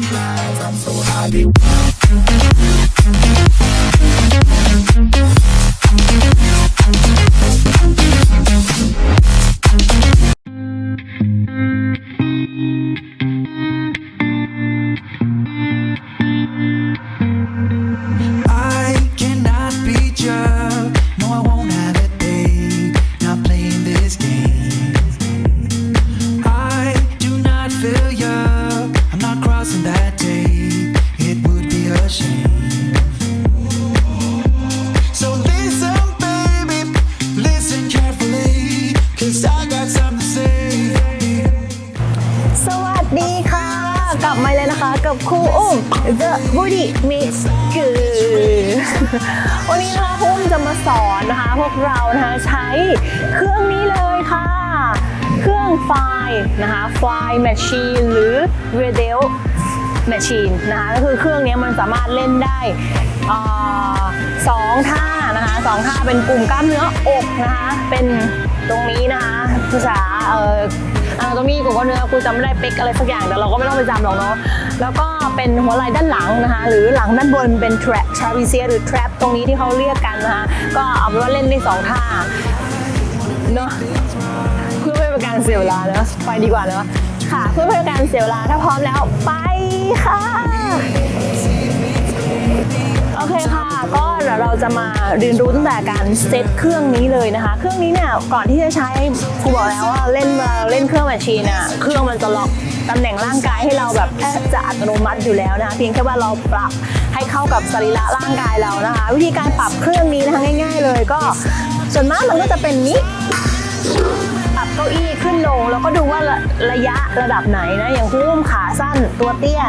life. I'm so happy. ลับมาเลยนะคะ กับครูอุ้ม The Woody Mix กือวันนี้นะคะครูอุ้มจะมาสอนนะคะ พวกเรานะคะใช้เครื่องนี้เลยค่ะ เครื่องไฟล์นะคะ Fly Machine หรือ Radio Machine นะคะก็คือเครื่องนี้มันสามารถเล่นได้สองท่านะคะสองท่าเป็นกลุ่มกล้ามเนื้ออกนะคะ เป็นตรงนี้นะคะภาษาเอ่อ อนาโตมีกลุ่มกล้ามเนื้อครูจำไม่ได้เป๊กอะไรสักอย่างแต่เราก็ไม่ต้องไปจำหรอกเนาะแล้วก็เป็นหัวไหล่ด้านหลังนะคะหรือหลังด้านบนเป็น trap trapezius หรือ trap ตรงนี้ที่เขาเรียกกันนะคะก็เอาเป็นว่าเล่นได้สองท่าเนาะเพื่อไม่เป็นการเสียเวลาเนาะไปดีกว่าเนาะค่ะเพื่อไม่เป็นการเสียเวลาถ้าพร้อมแล้วไปค่ะ อเคค่ะ ก็เดี๋ยวเราจะมาเรียนรู้ตั้งแต่การเซตเครื่องนี้เลยนะคะ เครื่องนี้เนี่ยก่อนที่จะใช้ครูบอกแล้วว่าเล่นเวลาเราเล่นเครื่องแมชชีนอะเครื่องมันจะล็อกตำแหน่งร่างกายให้เราแบบแทบจะอัตโนมัติอยู่แล้วนะคะเพียงแค่ว่าเราปรับให้เข้ากับสรีระร่างกายเรานะคะ วิธีการปรับเครื่องนี้นะคะง่าย ๆ เลยก็ส่วนมากมันก็จะเป็นนี้ เก้าอี้ขึ้นลงแล้วก็ดูว่าระระยะระดับไหนนะ อย่างผู้อุ้มขาสั้นตัวเตี้ย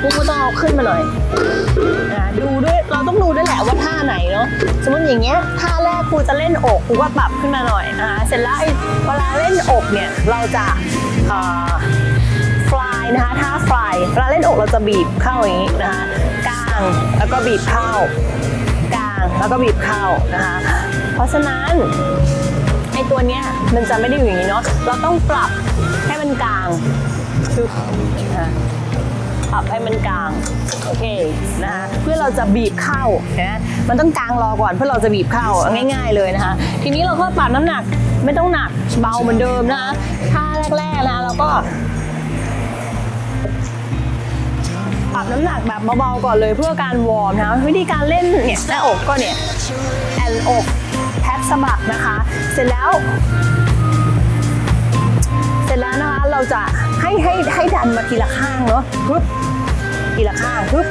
ผู้ก็ต้องเอาขึ้นมาหน่อยอ่าดูด้วยเราต้องดูด้วยแหละว่าท่าไหนเนาะสมมติอย่างเงี้ยท่าแรกครูจะเล่นอกครูก็ปรับขึ้นมาหน่อยนะคะเสร็จแล้วไอ้เวลาเล่นอกเนี่ยเราจะฟลายนะคะท่าฟลายเวลาเล่นอกเราจะบีบเข้าอย่างนี้นะคะกลางแล้วก็บีบเข้ากลางแล้วก็บีบเข้านะคะเพราะฉะนั้น ตัวเนี้ยมันจะไม่ได้อยู่อย่างนี้เนาะเราต้องปรับให้มันกลางคืออะปรับให้มันกลางโอเคนะคะเพื่อเราจะบีบเข้านะมันต้องกลางรอก่อนเพื่อเราจะบีบเข้าง่าย ๆเลยนะคะ ทีนี้เราก็ปรับน้ำหนักไม่ต้องหนักเบาเหมือนเดิมนะคะท่าแรกๆนะเราก็ปรับน้ำหนักแบบเบาๆก่อนเลยเพื่อการวอร์มนะวิธีการเล่นเนี่ยหน้าอกก็เนี่ยแอนอก สะบักนะคะ เสร็จแล้ว เสร็จแล้วนะคะเราจะให้ให้ให้ดันมาทีละข้างเนาะปึ๊บทีละข้างปึ๊บ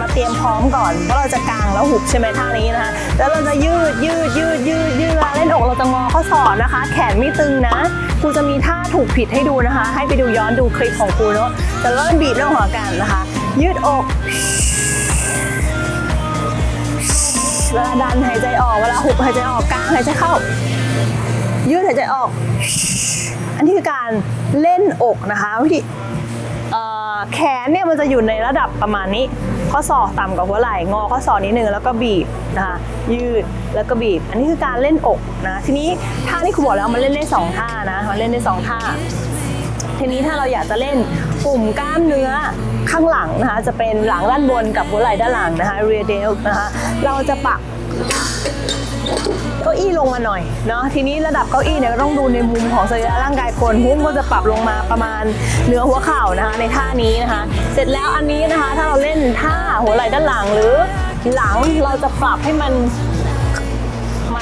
มาเตรียมพร้อมก่อนเพราะเราจะกางแล้วหุบใช่ไหมท่านี้นะคะ แล้วเราจะยืดยืดยืดยืดยืดเลาเล่นอกเราจะงอข้อศอกนะคะ แขนไม่ตึงนะครูจะมีท่าถูกผิดให้ดูนะคะ ให้ไปดูย้อนดูคลิปของครูเนาะจะเริ่มบีบเรื่องหัวกันนะคะ ยืดอก เวลาดันหายใจออก เวลาหุบหายใจออกกลางหายใจเข้า ยืดหายใจออก อันนี้คือการเล่นอกนะคะวิธีแขนเนี่ยมันจะอยู่ในระดับประมาณนี้ ข้อศอกต่ำกว่าหัวไหล่งอข้อศอกนิดนึงแล้วก็บีบนะคะยืดแล้วก็บีบ อันนี้คือการเล่นอกนะทีนี้ท่าที่ครูบอกแล้วมันเล่นได้สองท่านะมันเล่นได้สองท่าทีนี้ถ้าเราอยากจะเล่น กลุ่มกล้ามเนื้อข้างหลังนะคะจะเป็นหลังด้านบนกับหัวไหล่ด้านหลังนะคะ rear delt นะคะเราจะปรับเก้าอี้ลงมาหน่อยเนาะทีนี้ระดับเก้าอี้เนี่ยต้องดูในมุมของสรีระร่างกายคนหุ้มก็จะปรับลงมาประมาณเหนือหัวเข่านะคะในท่านี้นะคะ เสร็จแล้วอันนี้นะคะ ถ้าเราเล่นท่าหัวไหล่ด้านหลังหรือหลังเราจะปรับให้มัน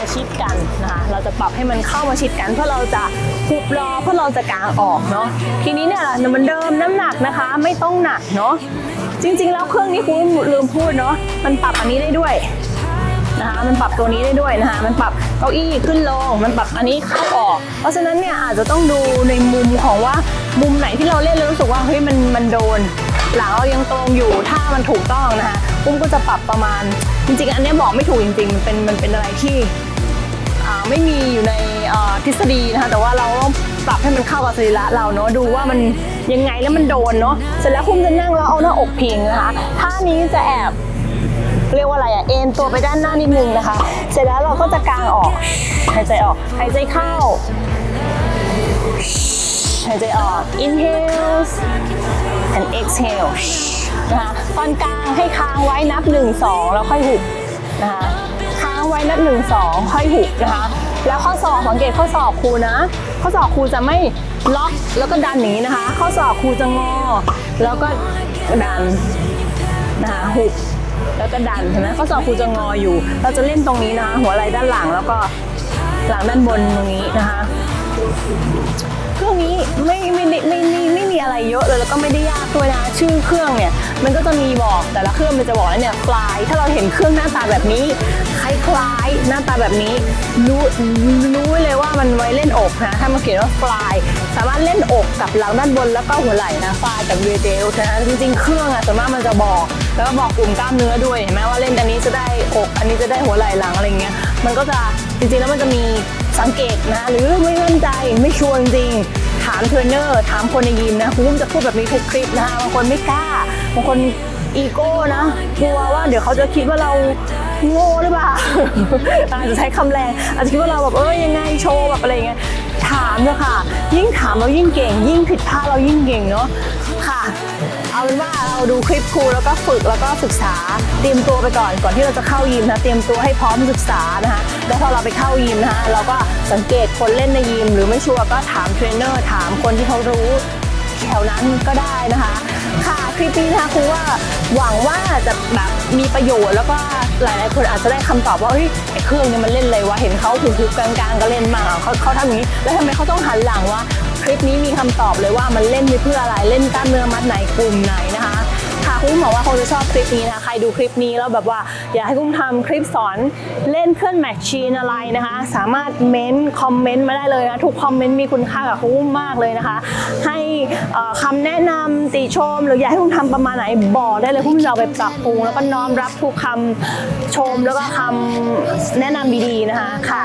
มาชิดกันนะคะเราจะปรับให้มันเข้ามาชิดกันเพื่อเราจะหุบรอเพื่อเราจะกางออกเนาะทีนี้เนี่ยเหมือนเดิมน้ำหนักนะคะไม่ต้องหนักเนาะจริง ๆ แล้วเครื่องนี้คุณลืมพูดเนาะมันปรับอันนี้ได้ด้วยนะคะมันปรับตัวนี้ได้ด้วยนะคะมันปรับเก้าอี้ขึ้นลงมันปรับอันนี้เข้าออก เพราะฉะนั้นเนี่ยอาจจะต้องดูในมุมของว่ามุมไหนที่เราเล่นแล้วรู้สึกว่าเฮ้ยมันมันโดน หลังเรายังตรงอยู่ถ้ามันถูกต้องนะคะปุ้มก็จะปรับประมาณ จริงๆ อันนี้บอกไม่ถูกจริงๆมันเป็นมันเป็นอะไรที่ ไม่มีอยู่ในทฤษฎีนะคะแต่ว่าเราต้องปรับให้มันเข้ากับสรีระเราเนาะดูว่ามันยังไงแล้วมันโดนเนาะเสร็จแล้วคุณจะนั่งแล้วเอาหน้าอกพิงนะคะท่านี้จะแอบเรียกว่าอะไรอะเอ็นตัวไปด้านหน้านิดนึงนะคะ เสร็จแล้วเราก็จะกางออกหายใจออกหายใจเข้าหายใจออก inhale and exhale นะคะตอนกลางให้ค้างไว้นับ 1 2 แล้วค่อยหุบนะคะ ค้างไว้นับ1 2ค่อยหุบนะคะ แล้วข้อศอกสังเกตข้อศอกครูนะ ข้อศอกครูจะไม่ล็อกแล้วก็ดันอย่างนี้นะคะ ข้อศอกครูจะงอ แล้วก็ดันนะคะหุบแล้วก็ดันเห็นไหมข้อศอกครูจะงออยู่ เราจะเล่นตรงนี้นะคะ หัวไหล่ด้านหลังแล้วก็หลังด้านบนตรงนี้นะคะเครื่องนี้ไม่ไม่ไม่ไม่ไม่มีอะไรเยอะเลยแล้วก็ไม่ได้ยากด้วยนะชื่อเครื่องเนี่ยมันก็จะมีบอกแต่ละเครื่องมันจะบอกแล้วเนี่ยฟลายถ้าเราเห็นเครื่องหน้าตาแบบนี้ คล้ายๆ หน้าตาแบบนี้รู้รู้เลยว่ามันไว้เล่นอกนะถ้ามันเขียนว่าฟลายสามารถเล่นอกกับหลังด้านบนแล้วก็หัวไหล่นะฟลายกับเวเดลนะจริงๆเครื่องอะส่วนมากมันจะบอก แล้วก็บอกกลุ่มกล้ามเนื้อด้วยเห็นไหมว่าเล่นอันนี้จะได้อก อันนี้จะได้หัวไหล่หลังอะไรเงี้ยมันก็จะจริงๆแล้วมันจะมีสังเกตนะ หรือไม่มั่นใจไม่ชัวร์จริงถามเทรนเนอร์ถามคนในยิมนะคุณอุ้มจะพูดแบบนี้ทุกคลิปนะคะบางคนไม่กล้าบางคนอีโก้นะกลัวว่าเดี๋ยวเขาจะคิดว่าเรา โง่หรือเปล่าอาจจะใช้คำแรงอาจจะคิดว่าเราแบบเอ้ยยังไงโชว์แบบอะไรเงี้ยถามเถอะค่ะ ยิ่งถามเรายิ่งเก่ง ยิ่งผิดพลาดเรายิ่งเก่งเนาะค่ะ เอาเป็นว่าเราดูคลิปครูแล้วก็ฝึกแล้วก็ศึกษาเตรียมตัวไปก่อนก่อนที่เราจะเข้ายิมนะเตรียมตัวให้พร้อมศึกษานะคะแล้วพอเราไปเข้ายิมนะคะเราก็สังเกตคนเล่นในยิม หรือไม่ชัวร์ก็ถามเทรนเนอร์ถามคนที่เขารู้ แถวนั้นก็ได้นะคะ ค่ะคลิปนี้นะคะครูว่าหวังว่าจะแบบมีประโยชน์แล้วก็หลายๆคนอาจจะได้คำตอบว่าเฮ้ยไอ้เครื่องเนี่ยมันเล่นอะไรวะเห็นเขาถูกๆกลางๆก็เล่นมาเขาเขาทำอย่างนี้ แล้วทำไมเขาต้องหันหลังวะคลิปนี้มีคำตอบเลยว่ามันเล่นไปเพื่ออะไรเล่นกล้ามเนื้อมัดไหนกลุ่มไหนนะคะ ค่ะคุณหมอว่าคงจะชอบคลิปนี้นะคะใครดูคลิปนี้แล้วแบบว่าอยากให้กุ้งทำคลิปสอนเล่นเครื่องแมชชีนอะไรนะคะ สามารถเม้นคอมเมนต์มาได้เลยนะทุกคอมเมนต์มีคุณค่ากับกุ้งมากเลยนะคะ ให้เอ่อคำแนะนำติชม หรืออยากให้กุ้งทำประมาณไหนบอกได้เลยกุ้งจะเอาไปปรับปรุง แล้วก็น้อมรับทุกคำชมแล้วก็คำแนะนำดีๆนะคะค่ะ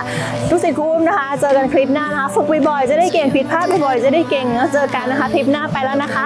รู้สึกกุ้งนะคะ เจอกันคลิปหน้านะคะฝึกบ่อยๆจะได้เก่งผิดพลาดบ่อยๆจะได้เก่งแล้วเจอกันนะคะคลิปหน้าไปแล้วนะคะ